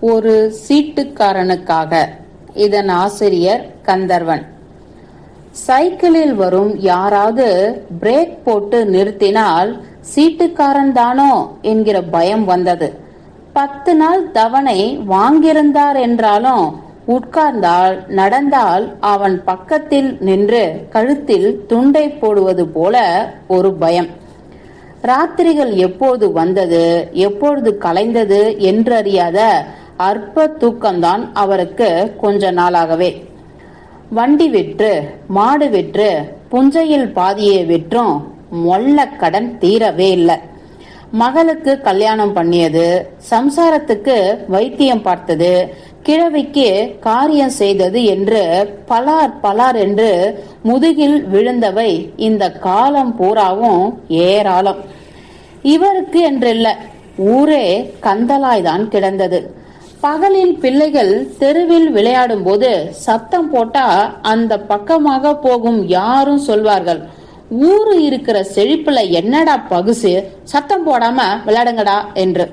ஒரு சீட்டுக்காரனுக்காக. இதன் ஆசிரியர் கந்தர்வன். சைக்கிளில் வரும் யாராவது பிரேக் போட்டு நிறுத்தினால் சீட்டுக்காரன் தானோ? என்கிற பயம் வந்தது. பத்து நாள் தவணை வாங்கியிருந்தார் என்றாலும் உட்கார்ந்தால் நடந்தால் அவன் பக்கத்தில் நின்று கழுத்தில் துண்டை போடுவது போல ஒரு பயம். ராத்திரிகள் எப்போது வந்தது எப்பொழுது கலைந்தது என்றறியாத அற்ப தூக்கம்தான் அவருக்கு கொஞ்ச நாளாகவே. வண்டி விற்று மாடு விற்று புஞ்சையில் பாதியை விற்றும் மொல்ல கடன் தீரவே இல்லை. மகளுக்கு கல்யாணம் பண்ணியது சம்சாரத்துக்கு வைத்தியம் பார்த்தது கிழவிக்கு காரியம் செய்தது என்று பலார் பலார் என்று முதுகில் விழுந்தவை இந்த காலம் பூராவும் ஏராளம். இவருக்கு என்றில்ல ஊரே கந்தலாய்தான் கிடந்தது. பகலில் பிள்ளைகள் தெருவில் விளையாடும் போது சத்தம் போட்டா அந்த பக்கமாக போகும் யாரும் சொல்வார்கள். ஊரு இருக்கிற செழிப்புல என்னடா பகுசு? சத்தம் போடாம விளையாடுங்கடா என்று.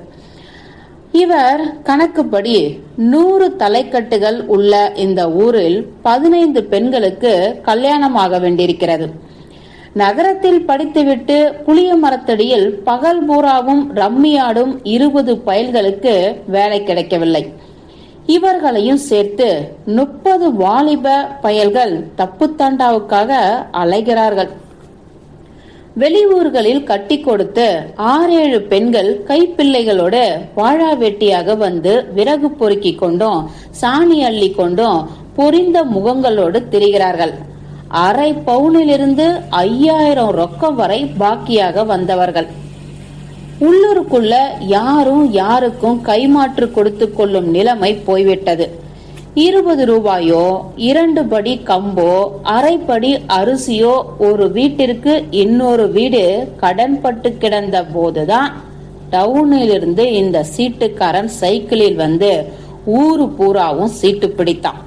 இவர் கணக்குப்படி நூறு தலைக்கட்டுகள் உள்ள இந்த ஊரில் பதினைந்து பெண்களுக்கு கல்யாணமாக வேண்டியிருக்கிறது. நகரத்தில் படித்துவிட்டு புளிய மரத்தடியில் பகல் பூராவும் ரம்மியாடும் இருபது பயல்களுக்கு வேலை கிடைக்கவில்லை. இவர்களையும் சேர்த்து முப்பது வாலிப பயல்கள் தப்புத்தாண்டாவுக்காக அலைகிறார்கள். வெளியூர்களில் கட்டி கொடுத்து ஆறேழு பெண்கள் கைப்பிள்ளைகளோடு வாழா வெட்டியாக வந்து விறகு பொறுக்கி கொண்டும் சாணி அள்ளி கொண்டும் பொரிந்த முகங்களோடு திரிகிறார்கள். அரை பவுனிலிருந்து ஐயாயிரம் ரொக்கம் வரை பாக்கியாக வந்தவர்கள். உள்ளூருக்குள்ள யாரும் யாருக்கும் கைமாற்று கொடுத்து கொள்ளும் நிலைமை போய்விட்டது. இருபது ரூபாயோ இரண்டு படி கம்போ அரைப்படி அரிசியோ ஒரு வீட்டிற்கு இன்னொரு வீடு கடன்பட்டு கிடந்த போதுதான் டவுனிலிருந்து இந்த சீட்டுக்காரன் சைக்கிளில் வந்து ஊரு பூராவும் சீட்டு பிடித்தான்.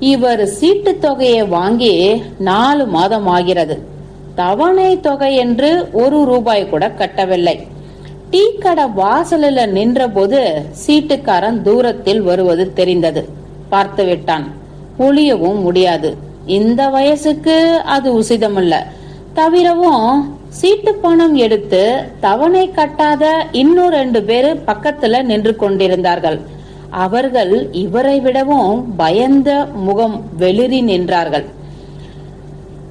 இவர் சீட்டு தொகையை வாங்கி நாலு மாதம் ஆகிறது தவணை தொகை என்று ஒரு ரூபாய் கூட கட்டவில்லை. டீ கடை வாசலில் நின்றபோது சீட்டுக்காரன் தூரத்தில் வருவது தெரிந்தது. பார்த்து விட்டான் ஒளியவும் முடியாது. இந்த வயசுக்கு அது உசிதமல்ல. தவிரவும் சீட்டு பணம் எடுத்து தவணை கட்டாத இன்னும் ரெண்டு பேரு பக்கத்துல நின்று கொண்டிருந்தார்கள். அவர்கள் இவரை விடவும் பயந்த முகம் வெளிரி நின்றார்கள்.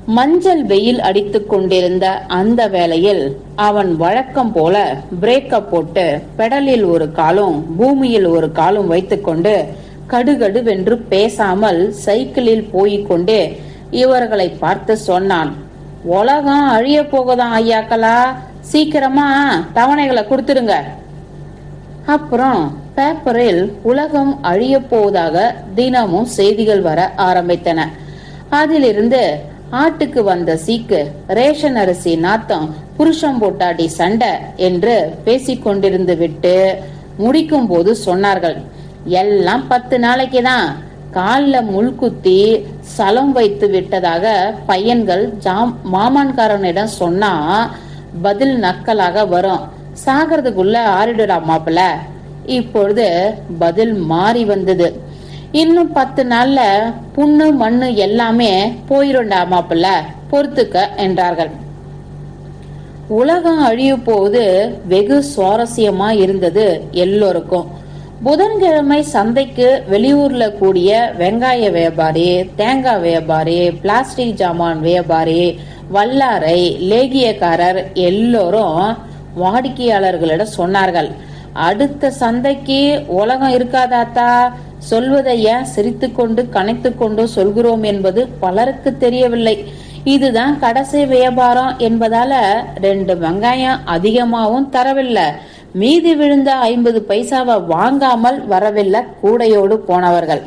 மஞ்சள் வெயில் அடித்துக் கொண்டிருந்த அந்த வேளையில் அவன் வழக்கம் போல பிரேக்கப் போட்டு பெடலில் ஒரு காலும் பூமியில் ஒரு காலும் வைத்துக்கொண்டு கடுகடுவென்று பேசாமல் சைக்கிளில் போய்க்கொண்டு இவர்களை பார்த்து சொன்னான். உலகம் அழிய போகுதான் ஐயாக்களா? சீக்கிரமா தவணைகளை கொடுத்துருங்க அப்புறம் பேப்பரில் உலகம் அழிய போவதாக தினமும் செய்திகள் வர ஆரம்பித்தன. அதிலிருந்து ஆட்டுக்கு வந்த சீக்கு ரேஷன் அரிசி நாத்தம் புருஷம் போட்டாடி சண்டை என்று பேசிக்கொண்டிருந்து விட்டு முடிக்கும் போது சொன்னார்கள் எல்லாம் பத்து நாளைக்கு தான். காலில் முள் குத்தி சலம் வைத்து விட்டதாக பையன்கள் ஜாம் மாமான்காரனிடம் சொன்னா பதில் நக்கலாக வரும். சாகிறதுக்குள்ள ஆறிடுடா மாப்பிள்ள. இப்பொழுது பதில் மாறி வந்தது. இன்னும் பத்து நாள்ல புண்ணு மண்ணு எல்லாமே போயிருண்டா மாப்பிள்ள? பொறுத்துக்க என்றார்கள். உலகம் அழிய போது வெகு சுவாரஸ்யமா இருந்தது எல்லோருக்கும். புதன்கிழமை சந்தைக்கு வெளியூர்ல கூடிய வெங்காய வியாபாரி தேங்காய் வியாபாரி பிளாஸ்டிக் ஜாமான் வியாபாரி வல்லாரை லேகியக்காரர் எல்லோரும் வாடிக்கையாளர்களிடம் சொன்னார்கள். அடுத்த சந்தைக்கு உலகம் இருக்காதாத்தா. சொல்வதை ஏன் சிரித்துக்கொண்டு கனைத்து கொண்டு சொல்கிறோம் என்பது பலருக்கு தெரியவில்லை. இதுதான் கடைசி வியாபாரம் என்பதால ரெண்டு வெங்காயம் அதிகமாகவும் தரவில்லை. மீதி விழுந்த ஐம்பது பைசாவை வாங்காமல் வரவில்லை கூடையோடு போனவர்கள்.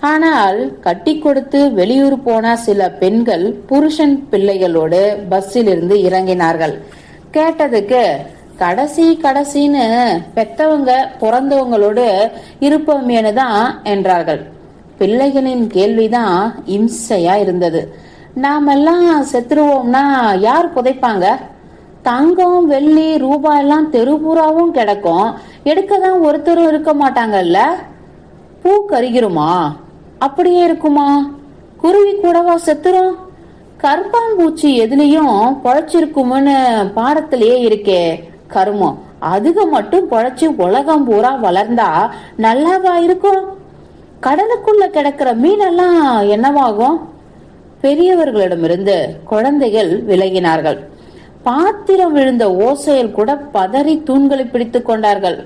ஆனால் கட்டி கொடுத்து வெளியூர் போன சில பெண்கள் புருஷன் பிள்ளைகளோடு பஸ்ஸில் இருந்து இறங்கினார்கள். கேட்டதுக்கு கடைசி கடைசின்னு பெத்தவங்க பிறந்தவங்களோடு இருப்போமேனு தான் என்றார்கள். பிள்ளைகளின் கேள்விதான் இம்சையா இருந்தது. நாமெல்லாம் செத்துருவோம்னா யார் புதைப்பாங்க? தங்கம் வெள்ளி ரூபாய் எல்லாம் தெருபூராவும் கிடக்கும். எடுக்க தான் ஒருத்தரும் இருக்க மாட்டாங்கல்ல? பூ கருகிருமா? அப்படியே இருக்குமா? குருவி கூடவா செத்துரும்? கருப்பாம்பூச்சி எதுலயும் பழைச்சிருக்கும்னு பாடத்திலேயே இருக்கே. கருமம் அதுக மட்டும் பொழைச்சு உலகம் பூரா வளர்ந்தா நல்லாவா இருக்கும்? கடலுக்குள்ள கிடக்கிற மீனெல்லாம் என்னவாகும்? பெரியவர்களிடமிருந்து குழந்தைகள் விலகினார்கள். பாத்திரம் விழுந்த ஓசையில் கூட பதறி தூண்களை பிடித்துக் கொண்டார்கள்.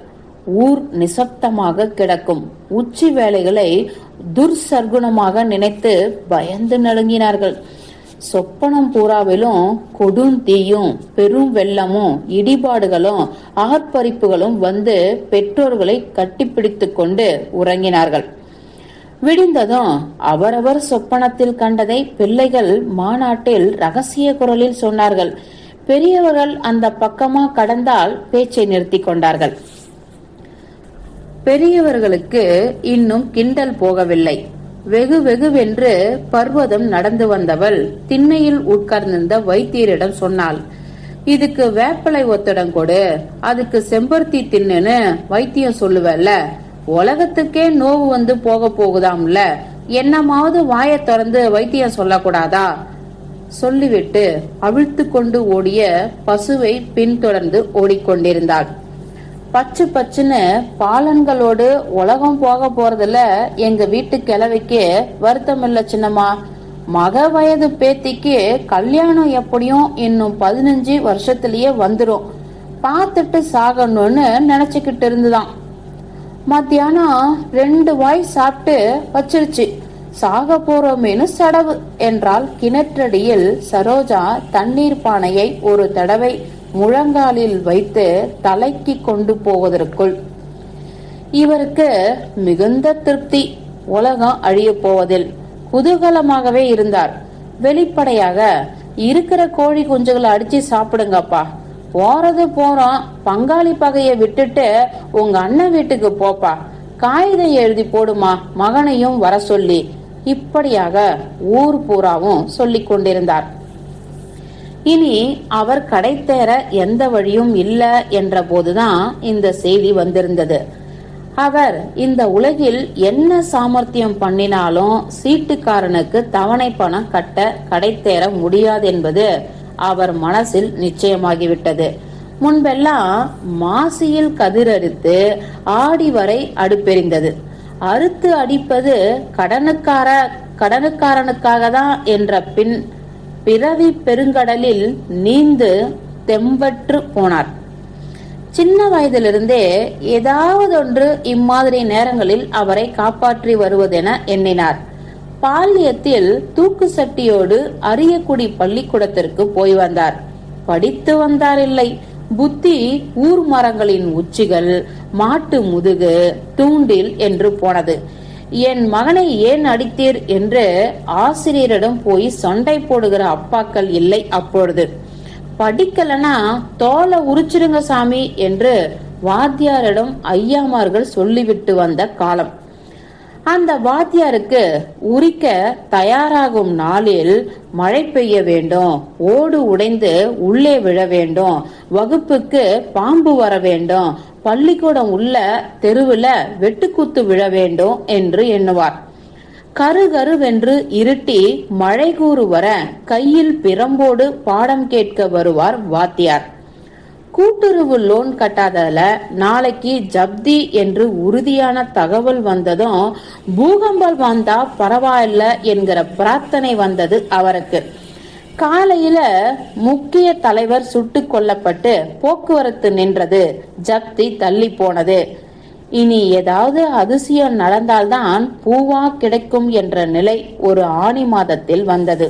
ஊர் நிசப்தமாக கிடக்கும். உச்சி வேலைகளை துர்சர்குணமாக நினைத்து பயந்து நடுங்கினார்கள். சொப்பனம் பூராவிலும் கொடும் தீயும் பெரும் வெள்ளமும் இடிபாடுகளும் ஆர்ப்பரிப்புகளும் வந்து பெற்றோர்களை கட்டிப்பிடித்து கொண்டு உறங்கினார்கள். விடிந்ததும் அவரவர் சொப்பனத்தில் கண்டதை பிள்ளைகள் மாநாட்டில் ரகசிய குரலில் சொன்னார்கள். பெரியவர்கள் அந்த பக்கமா கடந்தால் பேச்சை நிறுத்தி கொண்டார்கள். பெரியவர்களுக்கு இன்னும் கிண்டல் போகவில்லை. வெகு வெகுவென்று பர்வதம் நடந்து வந்தவள் திண்ணையில் உட்கார்ந்திருந்த வைத்தியரிடம் சொன்னாள் இதுக்கு வேப்பிலை ஒத்தடம் கொடு அதுக்கு செம்பருத்தி தின்னுன்னு வைத்தியம் சொல்லுவல்ல. உலகத்துக்கே நோவு வந்து போக போகுதாம்ல என்னமாவது வாயை திறந்து வைத்தியம் சொல்லக்கூடாதா? சொல்லிவிட்டு அவிழ்த்து கொண்டு ஓடிய பசுவை பின்தொடர்ந்து ஓடிக்கொண்டிருந்தாள். பச்சு பச்சுன்னு பாலன்களோடு உலகம் போக போறதுல எங்க வீட்டு கிழவிக்கு வருத்தம் இல்ல சின்னம்மா. மக வயது பேத்திக்கு கல்யாணம் எப்படியும் இன்னும் பதினஞ்சு வருஷத்திலேயே வந்துடும் பார்த்துட்டு சாகணும்னு நினைச்சுக்கிட்டு இருந்துதான் மத்தியானம் ரெண்டு வாய் சாப்பிட்டு வச்சிருச்சு. சாக போறோமேனு சடவு என்றால் கிணற்றடியில் சரோஜா தண்ணீர் பானையை ஒரு தடவை முழங்காலில் வைத்து தலைக்கு கொண்டு போவதற்குள் இவருக்கு மிகுந்த திருப்தி உலகம் அழிய போவதில். குதூகலமாகவே இருந்தார். வெளிப்படையாக இருக்கிற கோழி குஞ்சுகளை அடிச்சு சாப்பிடுங்கப்பா. போறது போறோம். பங்காளி பகையை விட்டுட்டு உங்க அண்ணன் வீட்டுக்கு போப்பா. காகிதம் எழுதி போடுமா. மகனையும் வர சொல்லி. இப்படியாக ஊர் பூராவும் சொல்லிக் கொண்டிருந்தார். இனி அவர் கடை தேர எந்த வழியும் இல்ல என்ற போதுதான் இந்த செய்தி வந்திருந்தது. அவர் இந்த உலகில் என்ன சாமர்த்தியம் பண்ணினாலும் சீட்டுக்காரனுக்கு தவணை பணம் கட்ட கடை தேர முடியாது என்பது அவர் மனசில் நிச்சயமாகிவிட்டது. முன்பெல்லாம் மாசியில் கதிரறுத்து ஆடி வரை அடுப்பெறிந்தது அறுத்து அடிப்பது கடனுக்கார கடனுக்காரனுக்காக தான் என்ற பின் பிறவி பெருங்கடலில் நீந்து தெம்பற்று போனார். சின்ன வயதிலிருந்தே ஏதாவது ஒன்று இம்மாதிரி நேரங்களில் அவரை காப்பாற்றி வருவதென எண்ணினார். பால்யத்தில் தூக்கு சட்டியோடு அரியக்குடி பள்ளிக்கூடத்திற்கு போய் வந்தார். படித்து வந்தார் இல்லை. புத்தி ஊர் மரங்களின் உச்சிகள் மாட்டு முதுகு தூண்டில் என்று போனது. என் மகனை ஏன் அடித்தீர் என்று ஆசிரியரிடம் போய் சண்டை போடுகிற அப்பாக்கள் இல்லை அப்பொழுது. படிக்கலனா தோலை உரிச்சிருங்க சாமி என்று வாத்தியாரிடம் ஐயாமார்கள் சொல்லிவிட்டு வந்த காலம். அந்த வாத்தியாருக்கு உரிக்க தயாராகும் நாளில் மழை பெய்ய வேண்டும் ஓடு உடைந்து உள்ளே விழ வேண்டும் வகுப்புக்கு பாம்பு வர வேண்டும் பள்ளிக்கூடம் உள்ள தெருவில் வெட்டுக்கூத்து விழ வேண்டும் என்று எண்ணுவார். கரு கருவென்று இருட்டி மழை கூறு வர கையில் பிரம்போடு பாடம் கேட்க வருவார் வாத்தியார். கூட்டுறவு லோன் கட்டாததுல நாளைக்கு ஜப்தி என்று உறுதியான தகவல் வந்ததும் பூகம்பம் வந்தா பரவாயில்ல என்கிற பிரார்த்தனை வந்தது அவருக்கு. காலையில முக்கிய தலைவர் சுட்டு கொல்லப்பட்டு போக்குவரத்து நின்றது ஜப்தி தள்ளி போனது. இனி ஏதாவது அதிசயம் நடந்தால்தான் பூவா கிடைக்கும் என்ற நிலை ஒரு ஆணி மாதத்தில் வந்தது.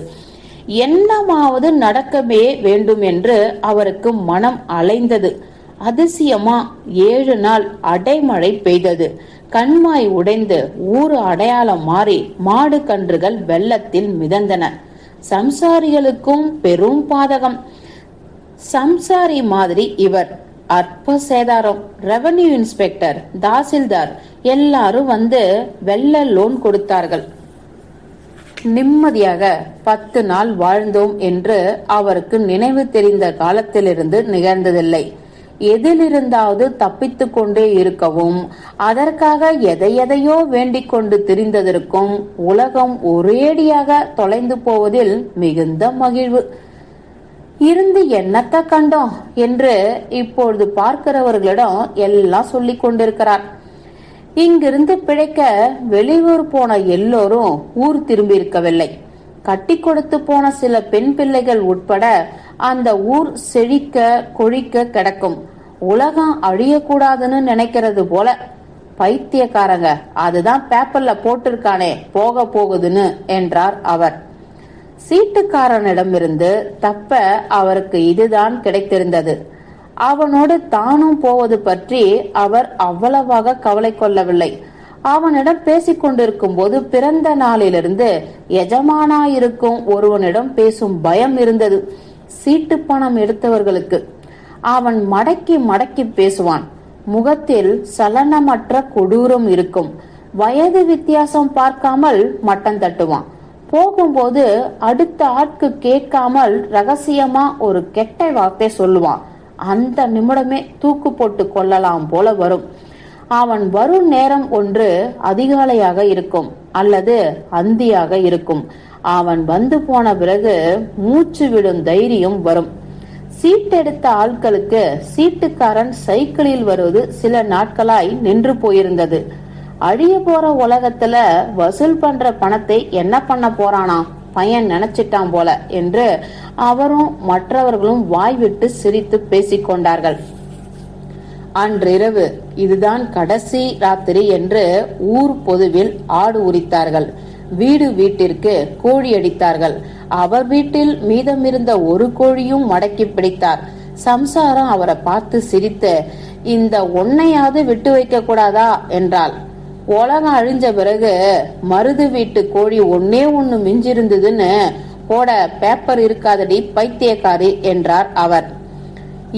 என்னமாவது நடக்கவே வேண்டும் என்று அவருக்கு மனம் அலைந்தது. அதிசயமா ஏழு நாள் அடைமழை பெய்தது. கண்மாய் உடைந்து ஊர் அடையாளம் மாறி மாடு கன்றுகள் வெள்ளத்தில் மிதந்தன. சம்சாரிகளுக்கும் பெரும் பாதகம். சம்சாரி மாதிரி இவர். அற்ப சேதாரம். Revenue inspector tahsildar. எல்லாரும் வந்து வெள்ள லோன் கொடுத்தார்கள். நிம்மதியாக பத்து நாள் வாழ்ந்தோம் என்று அவருக்கு நினைவு தெரிந்த காலத்திலிருந்து நிகழ்ந்ததில்லை. எதிலிருந்தாவது தப்பித்துக் கொண்டே இருக்கவும் அதற்காக எதை எதையோ வேண்டிக் கொண்டு திரிந்ததற்கும் உலகம் ஒரேடியாக தொலைந்து போவதில் மிகுந்த மகிழ்வு. இருந்து என்னத்த கண்டோம் என்று இப்பொழுது பார்க்கிறவர்களிடம் எல்லாம் சொல்லிக் கொண்டிருக்கிறார். இங்கிருந்து பிழைக்க வெளியூர் போன எல்லோரும் ஊர் திரும்பி இருக்கவில்லை கட்டி கொடுத்து போன சில பெண் பிள்ளைகள் உட்பட அந்த ஊர் செழிக்க கொழிக்க கிடக்கும். உலகம் அழியக்கூடாதுன்னு நினைக்கிறது போல. பைத்தியக்காரங்க. அதுதான் பேப்பர்ல போட்டிருக்கானே. போக போகுதுன்னு என்றார் அவர். சீட்டுக்காரனிடமிருந்து தப்ப அவருக்கு இதுதான் கிடைத்திருந்தது. அவனோடு தானும் போவது பற்றி அவர் அவ்வளவாக கவலை கொள்ளவில்லை. அவனிடம் பேசிக் கொண்டிருக்கும் போது பிறந்த நாளிலிருந்து எஜமானாயிருக்கும் ஒருவனிடம் பேசும் பயம் இருந்தது. சீட்டு பணம் எடுத்தவர்களுக்கு. அவன் மடக்கி மடக்கி பேசுவான். முகத்தில் சலனமற்ற கொடூரம் இருக்கும். வயது வித்தியாசம் பார்க்காமல் மட்டம் தட்டுவான். போகும்போது அடுத்த ஆட்கு கேட்காமல் ரகசியமா ஒரு கெட்ட வார்த்தை சொல்லுவான். அந்த நிமிடமே தூக்கு போட்டு கொள்ளலாம் போல வரும். அவன் வரும் நேரம் ஒன்று அதிகாலையாக இருக்கும் அல்லது அந்தியாக இருக்கும். அவன் வந்து போன பிறகு மூச்சு விடும் தைரியம் வரும். சீட்டெடுத்த ஆட்களுக்கு சீட்டுக்காரன் சைக்கிளில் வருவது சில நாட்களாய் நின்று போயிருந்தது. அழிய போற உலகத்துல வசூல் பண்ற பணத்தை என்ன பண்ண போறானா? பையன் நினைச்சிட்டான் போல என்று அவரும் மற்றவர்களும் வாய் விட்டு சிரித்து பேசிக்கொண்டார்கள். அன்றிரவு இதுதான் கடைசி ராத்திரி என்று ஊர் பொதுவில் ஆடு உரித்தார்கள். வீடு வீட்டிற்கு கோழி அடித்தார்கள். அவர் வீட்டில் மீதமிருந்த ஒரு கோழியும் மடக்கி பிடித்தார். சம்சாரம் அவரை பார்த்து சிரித்து இந்த ஒன்னையாவது விட்டு வைக்க கூடாதா? என்றாள். உலகம் அழிஞ்ச பிறகு மருது வீட்டு கோழி ஒன்னே ஒன்னு மிஞ்சிருந்ததுன்னு போட பேப்பர் இருக்காதடி பைத்தியக்காரி என்றார் அவர்.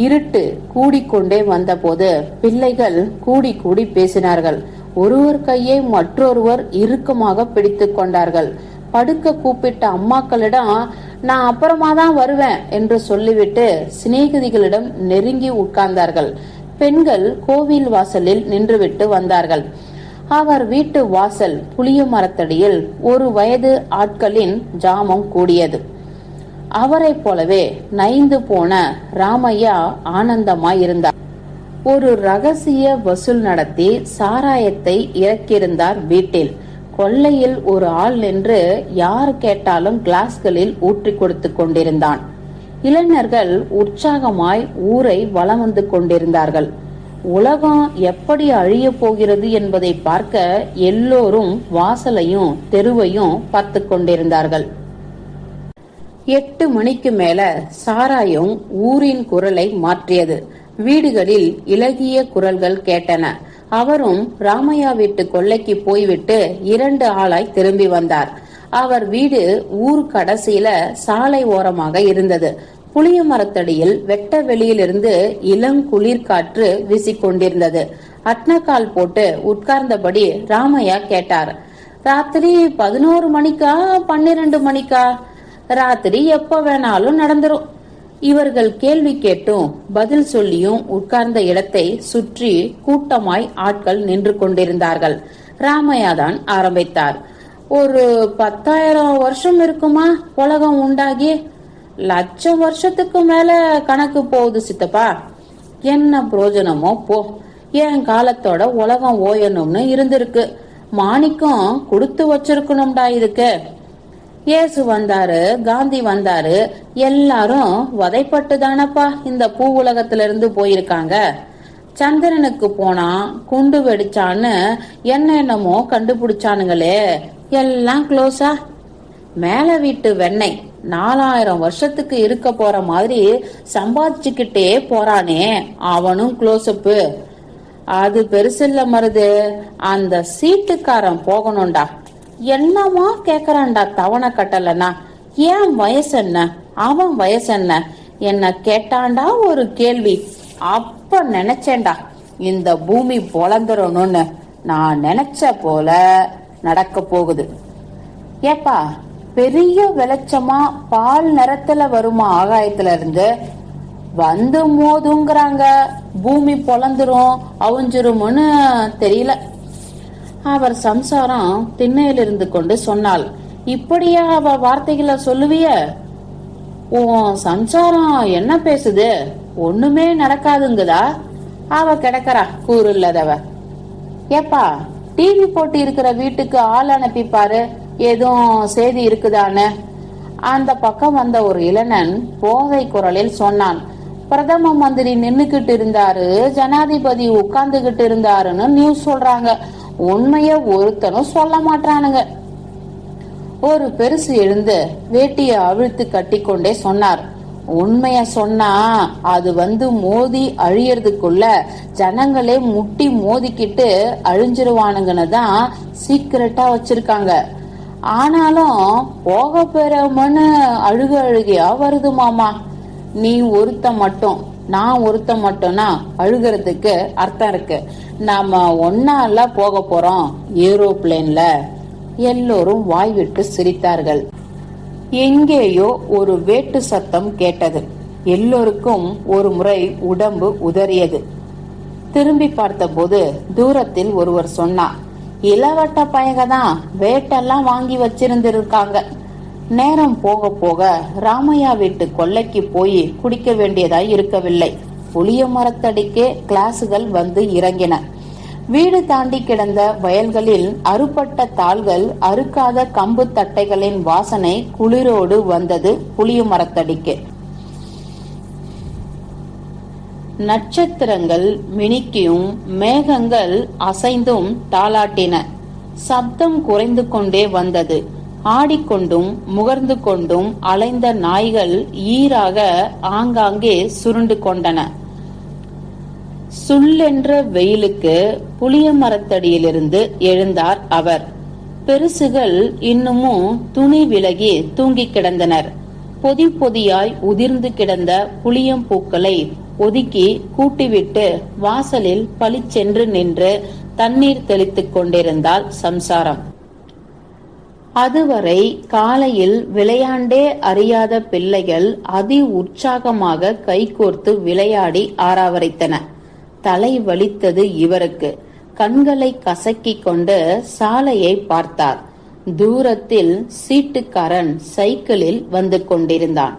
இருட்டு கூடிக்கொண்டே வந்தபோது பிள்ளைகள் கூடி கூடி பேசினார்கள். ஒருவர் கையை மற்றொருவர் இறுக்கமாக பிடித்து கொண்டார்கள். படுக்க கூப்பிட்ட அம்மாக்களிடம் நான் அப்புறமா தான் வருவேன் என்று சொல்லிவிட்டு சிநேகிதிகளிடம் நெருங்கி உட்கார்ந்தார்கள். பெண்கள் கோவில் வாசலில் நின்றுவிட்டு வந்தார்கள். அவர் வீட்டு வாசல் புளிய மரத்தடியில் ஒரு வயது ஆட்களின் ஜாமம் கூடியது. அவரைப் போலவே நைந்து போன ராமையா ஆனந்தமாய் இருந்தார் ஒரு ரகசிய வசூல் நடத்தி சாராயத்தை இறக்கியிருந்தார் வீட்டில். கொள்ளையில் ஒரு ஆள் நின்று யார் கேட்டாலும் கிளாஸ்களில் ஊற்றி கொடுத்து கொண்டிருந்தான். இளைஞர்கள் உற்சாகமாய் ஊரை வலம் வந்து கொண்டிருந்தார்கள். உலகம் எப்படி அழிய போகிறது என்பதை பார்க்க எல்லோரும் வாசலையும் தெருவையும் பார்த்து கொண்டிருந்தார்கள். எட்டு மணிக்கு மேல சாராயம் ஊரின் குரலை மாற்றியது. வீடுகளில் இலகிய குரல்கள் கேட்டன. அவரும் ராமையா வீட்டு கொல்லைக்கு போய்விட்டு இரண்டு ஆளாய் திரும்பி வந்தார். அவர் வீடு ஊர் கடைசியில சாலை ஓரமாக இருந்தது. புளிய மரத்தடியில் வெட்ட வெளியிலிருந்து இளங்குளிர் காற்று வீசிக்கொண்டிருந்தது. அட்னக்கால் போட்டு உட்கார்ந்தபடி ராமையா கேட்டார் ராத்திரி பதினோரு மணிக்கா பன்னிரண்டு மணிக்கா? ராத்திரி எப்ப வேணாலும் நடந்துரும். இவர்கள் கேள்வி கேட்டும் பதில் சொல்லியும் உட்கார்ந்த இடத்தை சுற்றி கூட்டமாய் ஆட்கள் நின்று கொண்டிருந்தார்கள். ராமையா தான் ஆரம்பித்தார். ஒரு பத்தாயிரம் வருஷம் இருக்குமா உலகம் உண்டாகி? லட்சம் வருஷத்துக்கு மேல கணக்கு போகுது சித்தப்பா. என்ன புரோஜனமோ போ. என் காலத்தோட உலகம் ஓயணும்னு இருந்திருக்கு. மாணிக்கம் கொடுத்து வச்சிருக்கணும்டா இதுக்கு. இயேசு வந்தாரு காந்தி வந்தாரு எல்லாரும் வதைப்பட்டு தானப்பா இந்த பூ உலகத்துல இருந்து போயிருக்காங்க. சந்திரனுக்கு போனா குண்டு வெடிச்சான்னு என்ன என்னமோ கண்டுபிடிச்சானுங்களே எல்லாம் க்ளோஸா மேல வீட்டு வெண்ணெய் நாலாயிரம் வருஷத்துக்கு இருக்க போற மாதிரி சம்பாதிச்சுக்கிட்டே போறானே அவனும் க்ளோஸ்அப்பு அது பெருசில்ல மருது அந்த சீட்டுக்காரன் போகணும்டா. என்னமா கேக்குறான்டா தவணை கட்டலனா ஏன் வயசு என்ன அவன் வயசு என்ன என்ன கேட்டான்டா ஒரு கேள்வி. அப்ப நினைச்சேன்டா இந்த பூமி பொழந்துடணும்னு நான் நினைச்ச போல நடக்க போகுது. ஏப்பா பெரிய வெளிச்சமா பால் நிறத்துல வருமா ஆகாயத்துல இருந்து வந்து மோதுங்கிறாங்க. பூமி பொழந்துரும் அவிஞ்சிரும்னு தெரியல. அவர் சம்சாரம் திண்ணையில் இருந்து கொண்டு சொன்னாள். இப்படியா அவ வார்த்தைகளை சொல்லுவிய? உன் சம்சாரம் என்ன பேசுது? ஒண்ணுமே நடக்காதுங்குதா? அவ கிடக்கறா கூறு இல்லாதவ ஏப்பா டிவி போட்டு இருக்கிற வீட்டுக்கு ஆள் அனுப்பிப்பாரு எதுவும் செய்தி இருக்குதானே அந்த பக்கம் வந்த ஒரு இளைஞன் போதை குரலில் சொன்னான். பிரதம மந்திரி நின்னுக்கிட்டு இருந்தாரு. ஜனாதிபதி உட்கார்ந்துகிட்டு இருந்தாருன்னு நியூஸ் சொல்றாங்க. உண்மைய ஒருத்தனும் சொல்ல மாட்டானுங்க ஒரு பெருசு எழுந்து வேட்டிய அவிழ்த்து கட்டிக்கொண்டே சொன்னார். உண்மைய சொன்னா அது வந்து மோதி அழியறதுக்குள்ள ஜனங்களே முட்டி மோதிக்கிட்டு அழிஞ்சிருவானுங்கன்னு தான் சீக்கிரட்டா வச்சிருக்காங்க. ஆனாலும் போக பெறமன்னு அழுக அழுகையா வருது மாமா. நீ ஒருத்த மட்டும். நான் ஒருத்த மட்டும்னா அழுகிறதுக்கு அர்த்தம் இருக்கு. நாம ஒன்னால போக போறோம் ஏரோப்ளேன்ல. எல்லோரும் வாய் விட்டு சிரித்தார்கள். எங்கேயோ ஒரு வேட்டு சத்தம் கேட்டது. எல்லோருக்கும் ஒரு முறை உடம்பு உதறியது. திரும்பி பார்த்தபோது தூரத்தில் ஒருவர் சொன்னார் இளவட்ட பயக தான் வேட்டெல்லாம் வாங்கி வச்சிருந்திருக்காங்க. நேரம் போக போக ராமையா வீட்டு கொல்லைக்கு போய் குடிக்க வேண்டியதாய் இருக்கவில்லை. புளிய மரத்தடிக்கே கிளாஸுகள் வந்து இறங்கின. வீடு தாண்டி கிடந்த வயல்களில் அறுபட்ட தாள்கள் அறுக்காத கம்பு தட்டைகளின் வாசனை குளிரோடு வந்தது புளிய மரத்தடிக்கு. நட்சத்திரங்கள் மினுக்கியும் மேகங்கள் அசைந்தும் தாளாட்டின. சப்தம் குறைந்து கொண்டே வந்தது. ஆடிக்கொண்டும் முகர்ந்து கொண்டும் அலைந்த நாய்கள் ஈராக ஆங்காங்கே சுருண்டு கொண்டன சுள்ளென்ற வெயிலுக்கு புளிய மரத்தடியிலிருந்து எழுந்தார் அவர். பெருசுகள் இன்னமும் துணி விலகி தூங்கிக் கிடந்தனர். பொதி பொதியாய் உதிர்ந்து கிடந்த புளியம் பூக்களை ஒதுக்கி கூட்டிவிட்டு வாசலில் பளிச்சென்று நின்று தண்ணீர் தெளித்துக் கொண்டிருந்தாள் சம்சாரம். அதுவரை காலையில் விளையாண்டே அறியாத பிள்ளைகள் அதி உற்சாகமாக கைகோர்த்து விளையாடி ஆராவரித்தன. தலை வலித்தது இவருக்கு. கண்களை கசக்கிக் கொண்டு சாலையை பார்த்தார். தூரத்தில் சீட்டுக்காரன் சைக்கிளில் வந்து கொண்டிருந்தான்.